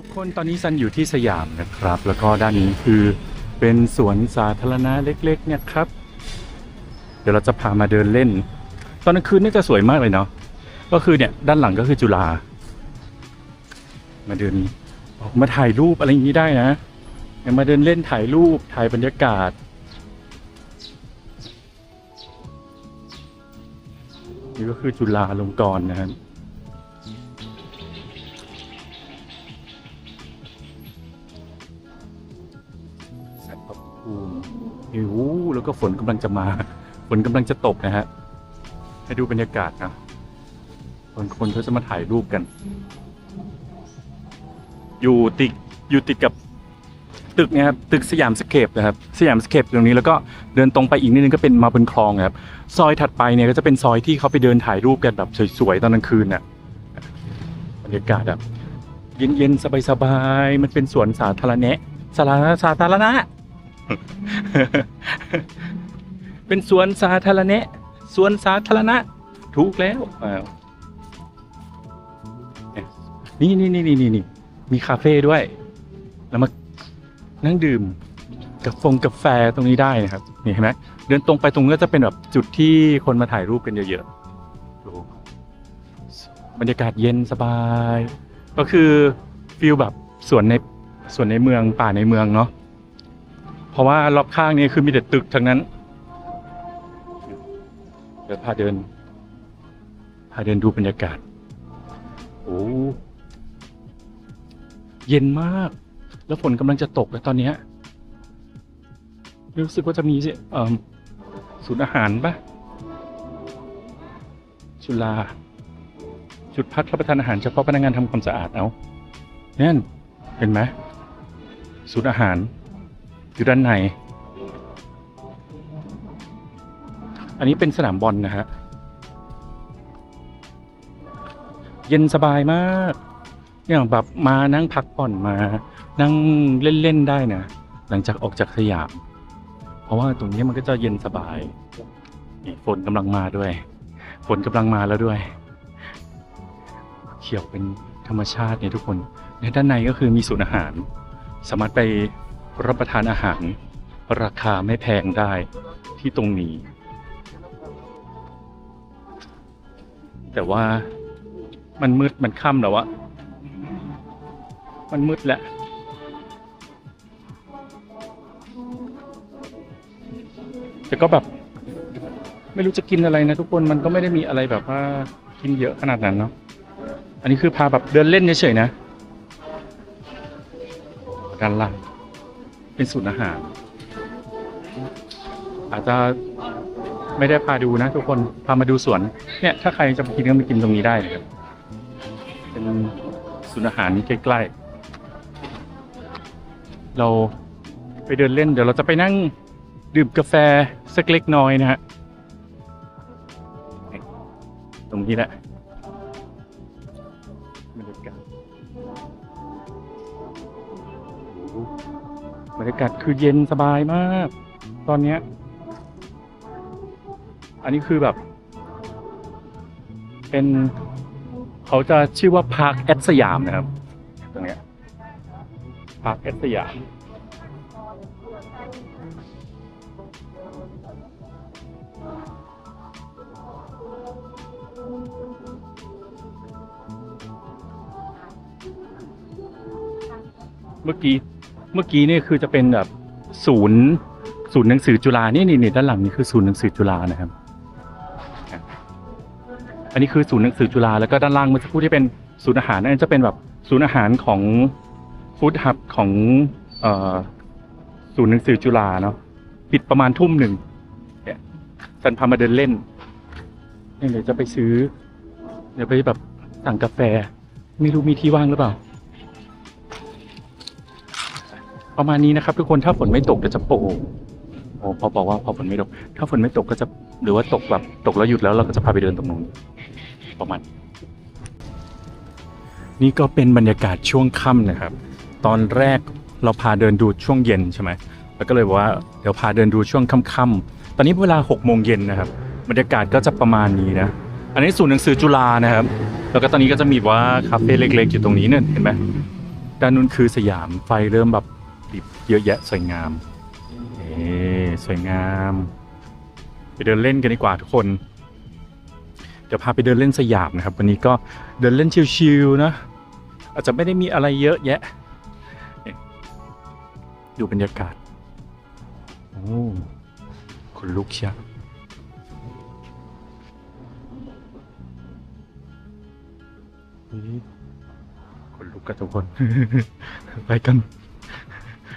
ทุกคนตอนนี้ซันอยู่ที่สยามนะครับ แล้วก็ด้านนี้คือเป็นสวนสาธารณะเล็กๆเนี่ยครับ เดี๋ยวเราจะพามาเดินเล่น ตอนกลางคืนนี่จะสวยมากเลยเนาะก็คือเนี่ยด้านหลังก็คือจุฬามาเดินออกมาถ่ายรูปอะไรอย่างนี้ได้นะมาเดินเล่นถ่ายรูปถ่ายบรรยากาศนี่ก็คือจุฬาลงกรณ์นะครับ ภูมิหิวแล้วก็ฝนกำลังจะมา ฝนกำลังจะตกนะฮะ ให้ดูบรรยากาศนะคนคนเขาจะมาถ่ายรูปกัน อยู่ติดอยู่ติดกับตึกนะครับตึกสยามสเคปนะครับสยามสเคปตรงนี้แล้วก็เดินตรงไปอีกนิดนึงก็เป็นมาบนคลองนะครับซอยถัดไปเนี่ยก็จะเป็นซอยที่เขาไปเดินถ่ายรูปกันแบบสวยๆตอนกลางคืนน่ะบรรยากาศแบบเย็นๆสบายๆมันเป็นสวนสาธารณะสาธารณะ เป็นสวนสาธารณะสวนสาธารณะ ถูกแล้วนี่นี่นี่นี่นี่นี่มีคาเฟ่ด้วย แล้วมานั่งดื่มกาแฟกาแฟตรงนี้ได้นะครับ นี่เห็นไหมเดินตรงไปตรงนี้ก็จะเป็นแบบจุดที่คนมาถ่ายรูปกันเยอะๆบรรยากาศเย็นสบาย ก็คือฟิลแบบสวนในสวนในเมืองป่าในเมืองเนาะ เพราะว่ารอบข้างนี่คือมีแต่ตึกทั้งนั้น เดี๋ยวพาเดิน พาเดินดูบรรยากาศ โอ้เย็นมาก แล้วฝนกำลังจะตกแล้วตอนนี้ รู้สึกว่าจะมีสิเอ่อศูนย์อาหารปะจุฬาจุดพักรับประทานอาหารเฉพาะพนักงานทำความสะอาดเอานั่นเห็นไหมศูนย์อาหาร อยู่ด้านใน อันนี้เป็นสนามบอลนะฮะ เย็นสบายมากเนี่ยแบบมานั่งพักผ่อนมา นั่งเล่น ๆ ได้นะ หลังจากออกจากสยาม เพราะว่าตรงนี้มันก็จะเย็นสบายนี่ฝนกำลังมาด้วย ฝนกำลังมาแล้วด้วย เขียวเป็นธรรมชาติเนี่ยทุกคน ในด้านในก็คือมีศูนย์อาหาร สามารถไป รับประทานอาหาร ราคาไม่แพงได้ที่ตรงนี้ แต่ว่ามันมืดมันค่ำแล้วอะมันมืดแล้วแต่ก็แบบ ไม่รู้จะกินอะไรนะทุกคนมันก็ไม่ได้มีอะไรแบบว่ากินเยอะขนาดนั้นเนาะอันนี้คือพาแบบเดินเล่นเฉยๆนะด้านล่าง เป็นศูนย์อาหาร อาจจะไม่ได้พาดูนะทุกคนพามาดูสวน เนี่ย ถ้าใครจะมากินก็มากินตรงนี้ได้เลยครับ เป็นศูนย์อาหารใกล้ๆ เราไปเดินเล่น เดี๋ยวเราจะไปนั่งดื่มกาแฟสักเล็กน้อยนะฮะตรงนี้แหละบรรยากาศ บรรยากาศคือเย็นสบายมาก ตอนเนี้ย อันนี้คือแบบ เป็นเขาจะชื่อว่าพาร์คแอดสยามนะครับ ตรงเนี้ยพาร์คแอดสยามเมื่อกี้ เมื่อกี้นี่คือจะเป็นแบบศูนย์ศูนย์หนังสือจุฬานี่นี่นี่ด้านหลังนี่คือศูนย์หนังสือจุฬานะครับ อันนี้คือศูนย์หนังสือจุฬาแล้วก็ด้านล่างเมื่อสักครู่ที่เป็นศูนย์อาหารนั่นจะเป็นแบบศูนย์อาหารของฟู้ดฮับของศูนย์หนังสือจุฬาเนาะปิดประมาณทุ่มหนึ่งเนี่ยสันพามาเดินเล่นเนี่ยเดี๋ยวจะไปซื้อ เดี๋ยวไปแบบสั่งกาแฟ ไม่รู้มีที่ว่างหรือเปล่า ประมาณนี้นะครับ ทุกคนถ้าฝนไม่ตกเดี๋ยวจะโป่งโอ้พอบอกว่าพอฝนไม่ตก ถ้าฝนไม่ตกก็จะหรือว่าตกแบบตกแล้วหยุดแล้วเราก็จะพาไปเดินตรงนู้นประมาณนี่ก็เป็นบรรยากาศช่วงค่ำนะครับ ตอนแรกเราพาเดินดูช่วงเย็นใช่ไหมแล้วก็เลยบอกว่าเดี๋ยวพาเดินดูช่วงค่ำๆตอนนี้เวลา6กโมงเย็นนะครับ บรรยากาศก็จะประมาณนี้นะ อันนี้ศูนย์หนังสือจุฬานะครับ แล้วก็ตอนนี้ก็จะมีว่าคาเฟ่เล็กๆอยู่ตรงนี้เนี่ยเห็นไหมด้านนู้นคือสยามไฟเริ่มแบบ ติดเยอะแยะสวยงามเอ๊สวยงาม ไปเดินเล่นกันดีกว่าทุกคน เดี๋ยวพาไปเดินเล่นสยามนะครับ วันนี้ก็เดินเล่นชิลๆนะ อาจจะไม่ได้มีอะไรเยอะแยะ ดูบรรยากาศโอ้คนลุกเชียวคนลุกกันทุกคน ไปกัน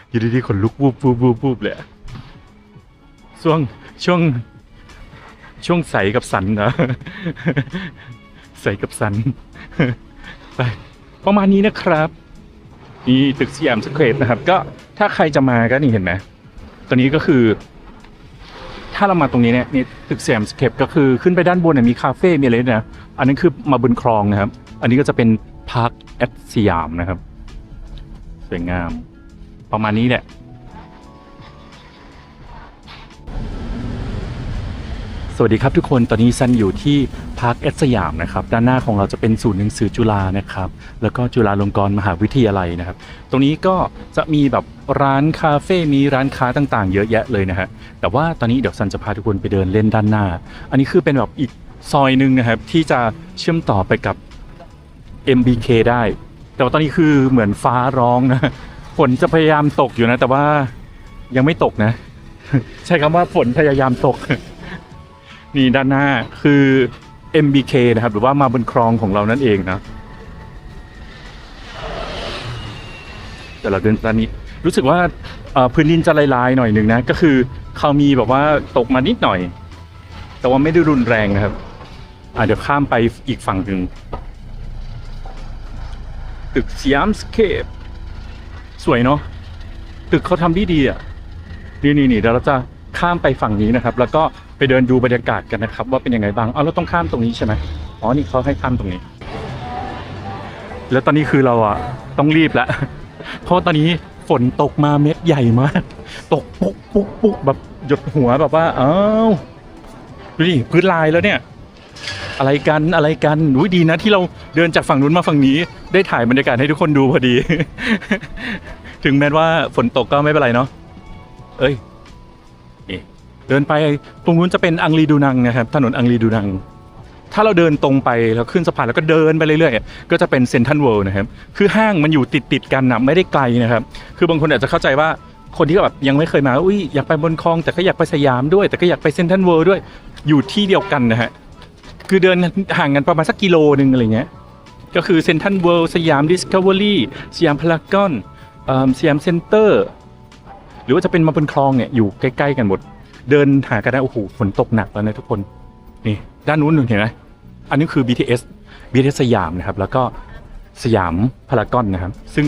อยู่ดีๆขนลุกวูบวูบวูบวูบเลยช่วงช่วง ช่วงใสกับสันนะใสกับสันไปประมาณนี้นะครับนี่ตึกสยามสแควร์นะครับ ก็ถ้าใครจะมาก็นี่เห็นไหมตอนนี้ก็คือ ถ้าเรามาตรงนี้เนี่ยนี่ตึกสยามสแควร์ก็คือขึ้นไปด้านบนเนี่ยมีคาเฟ่มีอะไรนะอันนั้นคือมาบนคลองนะครับ อันนี้ก็จะเป็นพาร์คแอดสยามนะครับ สวยงาม ประมาณนี้แหละสวัสดีครับทุกคน ตอนนี้ซันอยู่ที่พาร์คแอสยามนะครับ ด้านหน้าของเราจะเป็นศูนย์หนังสือจุฬานะครับ แล้วก็จุฬาลงกรณ์มหาวิทยาลัยนะครับ ตรงนี้ก็จะมีแบบร้านคาเฟ่ มีร้านค้าต่างๆ เยอะแยะเลยนะฮะ แต่ว่าตอนนี้เดี๋ยวซันจะพาทุกคนไปเดินเล่นด้านหน้า อันนี้คือเป็นแบบอีกซอยหนึ่งนะครับ ที่จะเชื่อมต่อไปกับ MBK ได้ แต่ว่าตอนนี้คือเหมือนฟ้าร้องนะ ฝนจะพยายามตกอยู่นะ แต่ว่ายังไม่ตกนะ ใช้คำว่าฝนพยายามตก นี่ด้านหน้าคือ MBK นะครับ หรือว่ามาบนคลองของเรานั่นเองนะแต่เราเดินตอนนี้รู้สึกว่าพื้นดินจะลายๆหน่อยหนึ่งนะ ก็คือเขามีแบบว่าตกมานิดหน่อย แต่ว่าไม่ได้รุนแรงนะครับอะเดี๋ยวข้ามไปอีกฝั่งหนึ่งตึกสยามสเคป สวยเนาะตึกเขาทำดีดีอะนี่นี่นี่เดี๋ยวเราจะข้ามไปฝั่งนี้นะครับ แล้วก็ไปเดินดูบรรยากาศกันนะครับ ว่าเป็นยังไงบ้างเอาเราต้องข้ามตรงนี้ใช่ไหมอ๋อนี่เขาให้ข้ามตรงนี้ แล้วตอนนี้คือเราอะต้องรีบแล้วเพราะตอนนี้ฝนตกมาเม็ดใหญ่มากตกปุ๊กปุ๊กปุ๊กแบบหยดหัวแบบว่า เอ้าดูดิพื้นลายแล้วเนี่ย อะไรกันอะไรกันอุ้ยดีนะที่เราเดินจากฝั่งนู้นมาฝั่งนี้ ได้ถ่ายบรรยากาศให้ทุกคนดูพอดี ถึงแม้ว่าฝนตกก็ไม่เป็นไรเนาะเอ้ยเดินไปตรงนู้นจะเป็นอังรีดูนังนะครับถนนอังรีดูนัง ถ้าเราเดินตรงไปแล้วขึ้นสะพานแล้วก็เดินไปเรื่อยๆก็จะเป็นเซนทันเวิลด์นะครับคือห้างมันอยู่ติดติดๆกันนะไม่ได้ไกลนะครับ คือบางคนอาจจะเข้าใจว่าคนที่แบบยังไม่เคยมาอุ้ยอยากไปบนคลองแต่ก็อยากไปสยามด้วย แต่ก็อยากไปเซนทันเวิลด์ด้วยอยู่ที่เดียวกันนะฮะ คือเดินห่างกันประมาณสักกิโลหนึ่งอะไรเงี้ย ก็คือเซนทันเวิลด์สยามดิสคัฟเวอรี่สยามพารากอนสยามเซ็นเตอร์ หรือว่าจะเป็นมาบนคลองเนี่ยอยู่ใกล้ๆกันหมด เดินหากันได้โอ้โหฝนตกหนักแล้วนะทุกคน นี่ ด้านนู้นถึงเห็นไหมอันนี้คือ BTS BTS สยามนะครับ แล้วก็สยามพารากอนนะครับ ซึ่ง